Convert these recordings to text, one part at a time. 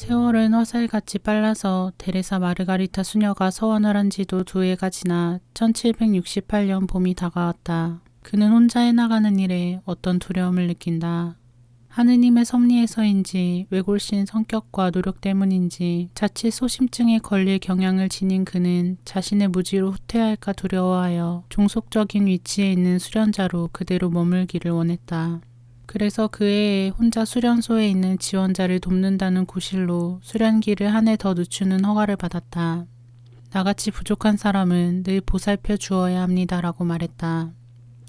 세월은 화살같이 빨라서 데레사 마르가리타 수녀가 서원을 한 지도 두 해가 지나 1768년 봄이 다가왔다. 그는 혼자 해나가는 일에 어떤 두려움을 느낀다. 하느님의 섭리에서인지 외골신 성격과 노력 때문인지 자칫 소심증에 걸릴 경향을 지닌 그는 자신의 무지로 후퇴할까 두려워하여 종속적인 위치에 있는 수련자로 그대로 머물기를 원했다. 그래서 그 해에 혼자 수련소에 있는 지원자를 돕는다는 구실로 수련기를 한 해 더 늦추는 허가를 받았다. 나같이 부족한 사람은 늘 보살펴 주어야 합니다라고 말했다.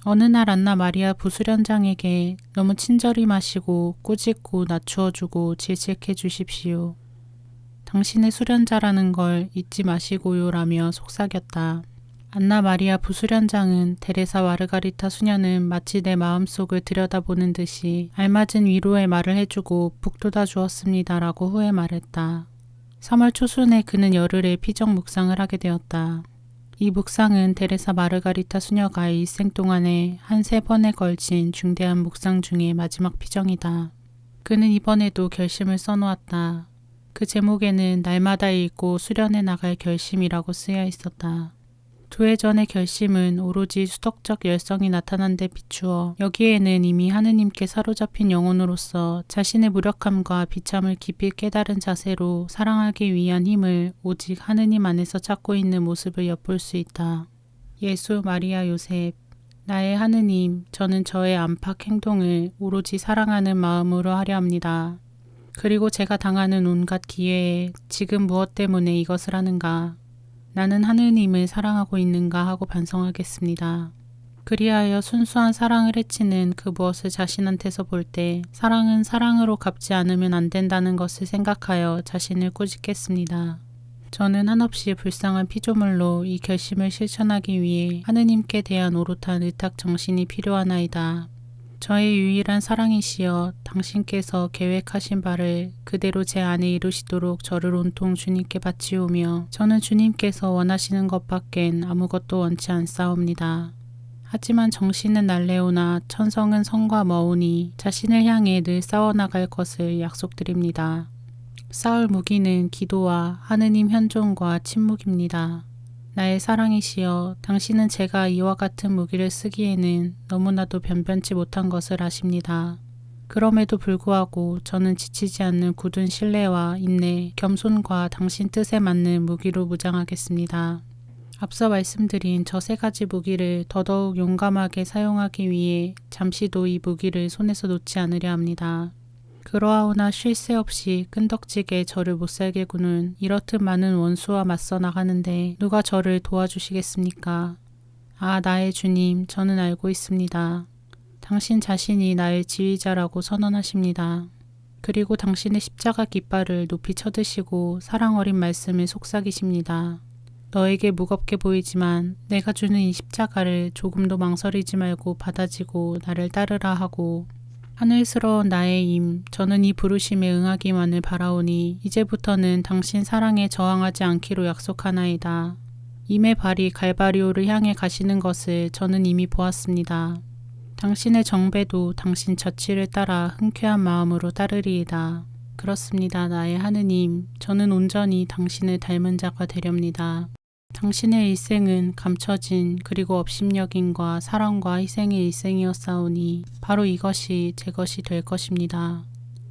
어느 날 안나 마리아 부수련장에게 너무 친절히 마시고 꾸짖고 낮추어주고 질책해 주십시오. 당신의 수련자라는 걸 잊지 마시고요라며 속삭였다. 안나 마리아 부수련장은 데레사 와르가리타 수녀는 마치 내 마음속을 들여다보는 듯이 알맞은 위로의 말을 해주고 북돋아 주었습니다라고 후에 말했다. 3월 초순에 그는 열흘의 피정 묵상을 하게 되었다. 이 묵상은 데레사 마르가리타 수녀가 일생 동안에 한 세 번에 걸친 중대한 묵상 중의 마지막 피정이다. 그는 이번에도 결심을 써놓았다. 그 제목에는 날마다 읽고 수련해 나갈 결심이라고 쓰여 있었다. 두해 전의 결심은 오로지 수덕적 열성이 나타난 데 비추어 여기에는 이미 하느님께 사로잡힌 영혼으로서 자신의 무력함과 비참을 깊이 깨달은 자세로 사랑하기 위한 힘을 오직 하느님 안에서 찾고 있는 모습을 엿볼 수 있다. 예수, 마리아, 요셉, 나의 하느님, 저는 저의 안팎 행동을 오로지 사랑하는 마음으로 하려 합니다. 그리고 제가 당하는 온갖 기회에 지금 무엇 때문에 이것을 하는가? 나는 하느님을 사랑하고 있는가 하고 반성하겠습니다. 그리하여 순수한 사랑을 해치는 그 무엇을 자신한테서 볼 때 사랑은 사랑으로 갚지 않으면 안 된다는 것을 생각하여 자신을 꾸짖겠습니다. 저는 한없이 불쌍한 피조물로 이 결심을 실천하기 위해 하느님께 대한 오롯한 의탁 정신이 필요하나이다. 저의 유일한 사랑이시여 당신께서 계획하신 바를 그대로 제 안에 이루시도록 저를 온통 주님께 바치오며 저는 주님께서 원하시는 것밖엔 아무것도 원치 않사옵니다. 하지만 정신은 날래오나 천성은 성과 머우니 자신을 향해 늘 싸워나갈 것을 약속드립니다. 싸울 무기는 기도와 하느님 현존과 침묵입니다. 나의 사랑이시여, 당신은 제가 이와 같은 무기를 쓰기에는 너무나도 변변치 못한 것을 아십니다. 그럼에도 불구하고 저는 지치지 않는 굳은 신뢰와 인내, 겸손과 당신 뜻에 맞는 무기로 무장하겠습니다. 앞서 말씀드린 저 세 가지 무기를 더더욱 용감하게 사용하기 위해 잠시도 이 무기를 손에서 놓지 않으려 합니다. 그러하오나 쉴 새 없이 끈덕지게 저를 못살게 구는 이렇듯 많은 원수와 맞서 나가는데 누가 저를 도와주시겠습니까? 아, 나의 주님, 저는 알고 있습니다. 당신 자신이 나의 지휘자라고 선언하십니다. 그리고 당신의 십자가 깃발을 높이 쳐드시고 사랑 어린 말씀을 속삭이십니다. 너에게 무겁게 보이지만 내가 주는 이 십자가를 조금도 망설이지 말고 받아지고 나를 따르라 하고 하늘스러운 나의 임, 저는 이 부르심에 응하기만을 바라오니 이제부터는 당신 사랑에 저항하지 않기로 약속하나이다. 임의 발이 갈바리오를 향해 가시는 것을 저는 이미 보았습니다. 당신의 정배도 당신 저치를 따라 흔쾌한 마음으로 따르리이다. 그렇습니다, 나의 하느님. 저는 온전히 당신을 닮은 자가 되렵니다. 당신의 일생은 감춰진 그리고 업심여김과 사랑과 희생의 일생이었사오니 바로 이것이 제 것이 될 것입니다.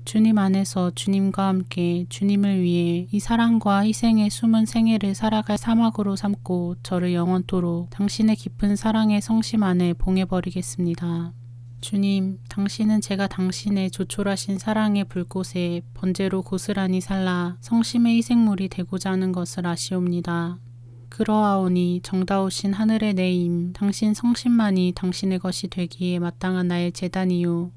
주님 안에서 주님과 함께 주님을 위해 이 사랑과 희생의 숨은 생애를 살아갈 사막으로 삼고 저를 영원토록 당신의 깊은 사랑의 성심 안에 봉해버리겠습니다. 주님, 당신은 제가 당신의 조촐하신 사랑의 불꽃에 번제로 고스란히 살라 성심의 희생물이 되고자 하는 것을 아시옵니다. 그러하오니 정다우신 하늘의 내임 당신 성신만이 당신의 것이 되기에 마땅한 나의 재단이요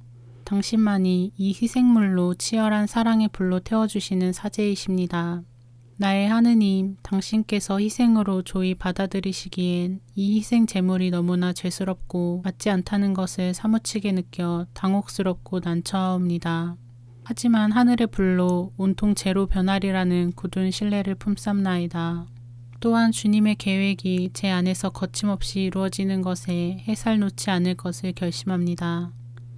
당신만이 이 희생물로 치열한 사랑의 불로 태워주시는 사제이십니다. 나의 하느님, 당신께서 희생으로 조이 받아들이시기엔 이 희생 제물이 너무나 죄스럽고 맞지 않다는 것을 사무치게 느껴 당혹스럽고 난처하옵니다. 하지만 하늘의 불로 온통 죄로 변하리라는 굳은 신뢰를 품삼나이다. 또한 주님의 계획이 제 안에서 거침없이 이루어지는 것에 해살 놓지 않을 것을 결심합니다.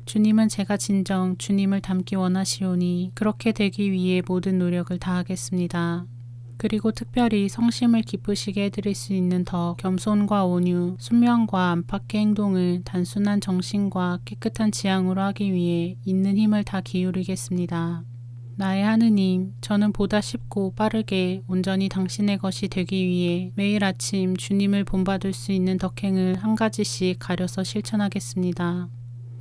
주님은 제가 진정 주님을 닮기 원하시오니 그렇게 되기 위해 모든 노력을 다하겠습니다. 그리고 특별히 성심을 기쁘시게 해드릴 수 있는 더 겸손과 온유, 순명과 안팎의 행동을 단순한 정신과 깨끗한 지향으로 하기 위해 있는 힘을 다 기울이겠습니다. 나의 하느님, 저는 보다 쉽고 빠르게 온전히 당신의 것이 되기 위해 매일 아침 주님을 본받을 수 있는 덕행을 한 가지씩 가려서 실천하겠습니다.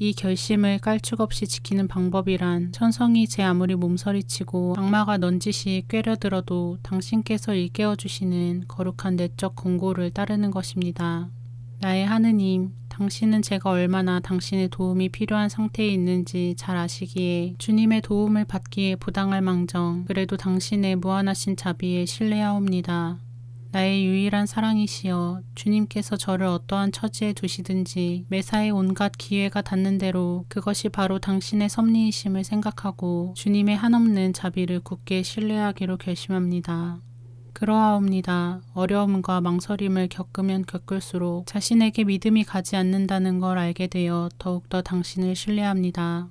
이 결심을 깔축 없이 지키는 방법이란 천성이 제 아무리 몸서리치고 악마가 넌지시 꿰려들어도 당신께서 일깨워 주시는 거룩한 내적 권고를 따르는 것입니다. 나의 하느님, 당신은 제가 얼마나 당신의 도움이 필요한 상태에 있는지 잘 아시기에 주님의 도움을 받기에 부당할 망정 그래도 당신의 무한하신 자비에 신뢰하옵니다. 나의 유일한 사랑이시여 주님께서 저를 어떠한 처지에 두시든지 매사에 온갖 기회가 닿는 대로 그것이 바로 당신의 섭리이심을 생각하고 주님의 한없는 자비를 굳게 신뢰하기로 결심합니다. 그러하옵니다. 어려움과 망설임을 겪으면 겪을수록 자신에게 믿음이 가지 않는다는 걸 알게 되어 더욱더 당신을 신뢰합니다.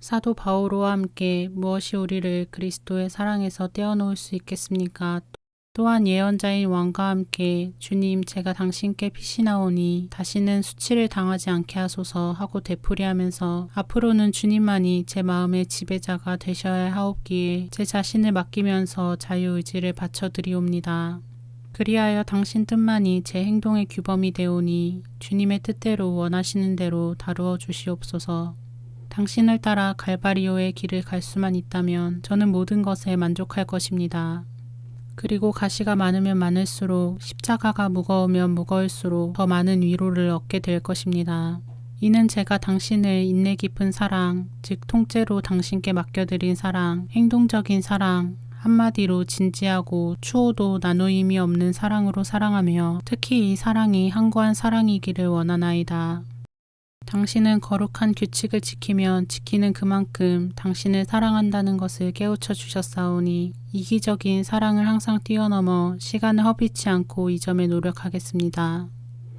사도 바오로와 함께 무엇이 우리를 그리스도의 사랑에서 떼어놓을 수 있겠습니까? 또한 예언자인 왕과 함께 주님 제가 당신께 피시나오니 다시는 수치를 당하지 않게 하소서 하고 되풀이하면서 앞으로는 주님만이 제 마음의 지배자가 되셔야 하옵기에 제 자신을 맡기면서 자유의지를 바쳐드리옵니다. 그리하여 당신 뜻만이 제 행동의 규범이 되오니 주님의 뜻대로 원하시는 대로 다루어 주시옵소서. 당신을 따라 갈바리오의 길을 갈 수만 있다면 저는 모든 것에 만족할 것입니다. 그리고 가시가 많으면 많을수록 십자가가 무거우면 무거울수록 더 많은 위로를 얻게 될 것입니다. 이는 제가 당신을 인내 깊은 사랑, 즉 통째로 당신께 맡겨드린 사랑, 행동적인 사랑, 한마디로 진지하고 추호도 나누임이 없는 사랑으로 사랑하며 특히 이 사랑이 항고한 사랑이기를 원하나이다. 당신은 거룩한 규칙을 지키면 지키는 그만큼 당신을 사랑한다는 것을 깨우쳐 주셨사오니 이기적인 사랑을 항상 뛰어넘어 시간을 허비치 않고 이 점에 노력하겠습니다.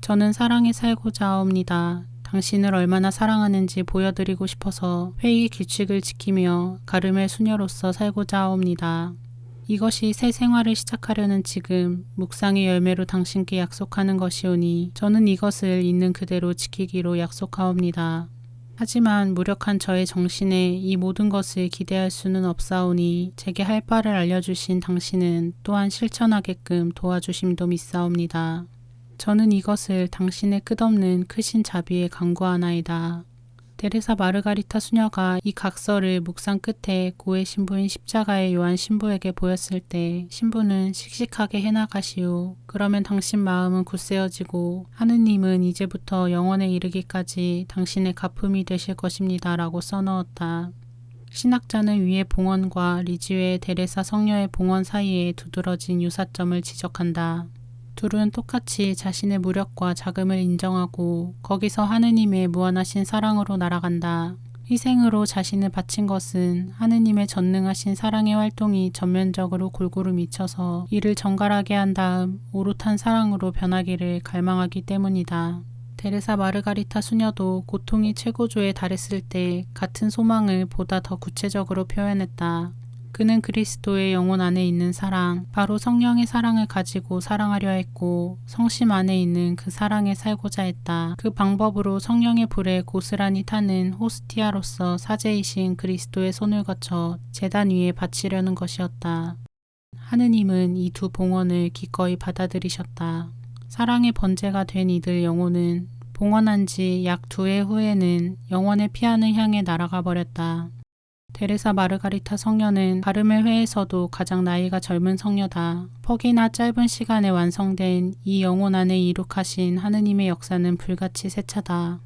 저는 사랑에 살고자 하옵니다. 당신을 얼마나 사랑하는지 보여드리고 싶어서 회의 규칙을 지키며 가름의 수녀로서 살고자 하옵니다. 이것이 새 생활을 시작하려는 지금 묵상의 열매로 당신께 약속하는 것이오니 저는 이것을 있는 그대로 지키기로 약속하옵니다. 하지만 무력한 저의 정신에 이 모든 것을 기대할 수는 없사오니 제게 할 바를 알려주신 당신은 또한 실천하게끔 도와주심도 믿사옵니다. 저는 이것을 당신의 끝없는 크신 자비에 간구하나이다. 데레사 마르가리타 수녀가 이 각서를 묵상 끝에 고의 신부인 십자가의 요한 신부에게 보였을 때 신부는 씩씩하게 해나가시오. 그러면 당신 마음은 굳세어지고 하느님은 이제부터 영원에 이르기까지 당신의 가품이 되실 것입니다. 라고 써넣었다. 신학자는 위의 봉헌과 리지웨의 데레사 성녀의 봉헌 사이에 두드러진 유사점을 지적한다. 둘은 똑같이 자신의 무력과 자금을 인정하고 거기서 하느님의 무한하신 사랑으로 날아간다. 희생으로 자신을 바친 것은 하느님의 전능하신 사랑의 활동이 전면적으로 골고루 미쳐서 이를 정갈하게 한 다음 오롯한 사랑으로 변하기를 갈망하기 때문이다. 데레사 마르가리타 수녀도 고통이 최고조에 달했을 때 같은 소망을 보다 더 구체적으로 표현했다. 그는 그리스도의 영혼 안에 있는 사랑, 바로 성령의 사랑을 가지고 사랑하려 했고 성심 안에 있는 그 사랑에 살고자 했다. 그 방법으로 성령의 불에 고스란히 타는 호스티아로서 사제이신 그리스도의 손을 거쳐 재단 위에 바치려는 것이었다. 하느님은 이 두 봉헌을 기꺼이 받아들이셨다. 사랑의 번제가 된 이들 영혼은 봉헌한 지 약 두 해 후에는 영원의 피안을 향해 날아가 버렸다. 데레사 마르가리타 성녀는 가르멜 회에서도 가장 나이가 젊은 성녀다. 퍽이나 짧은 시간에 완성된 이 영혼 안에 이룩하신 하느님의 역사는 불같이 세차다.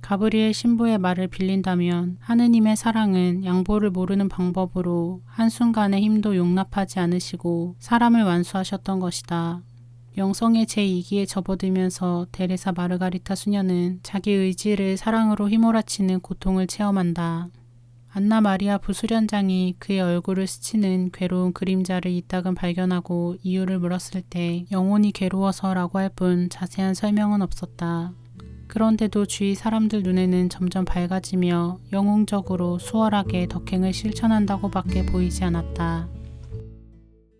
가브리엘 신부의 말을 빌린다면 하느님의 사랑은 양보를 모르는 방법으로 한순간의 힘도 용납하지 않으시고 사람을 완수하셨던 것이다. 영성의 제2기에 접어들면서 데레사 마르가리타 수녀는 자기 의지를 사랑으로 휘몰아치는 고통을 체험한다. 안나 마리아 부수련장이 그의 얼굴을 스치는 괴로운 그림자를 이따금 발견하고 이유를 물었을 때 영혼이 괴로워서라고 할 뿐 자세한 설명은 없었다. 그런데도 주위 사람들 눈에는 점점 밝아지며 영웅적으로 수월하게 덕행을 실천한다고밖에 보이지 않았다.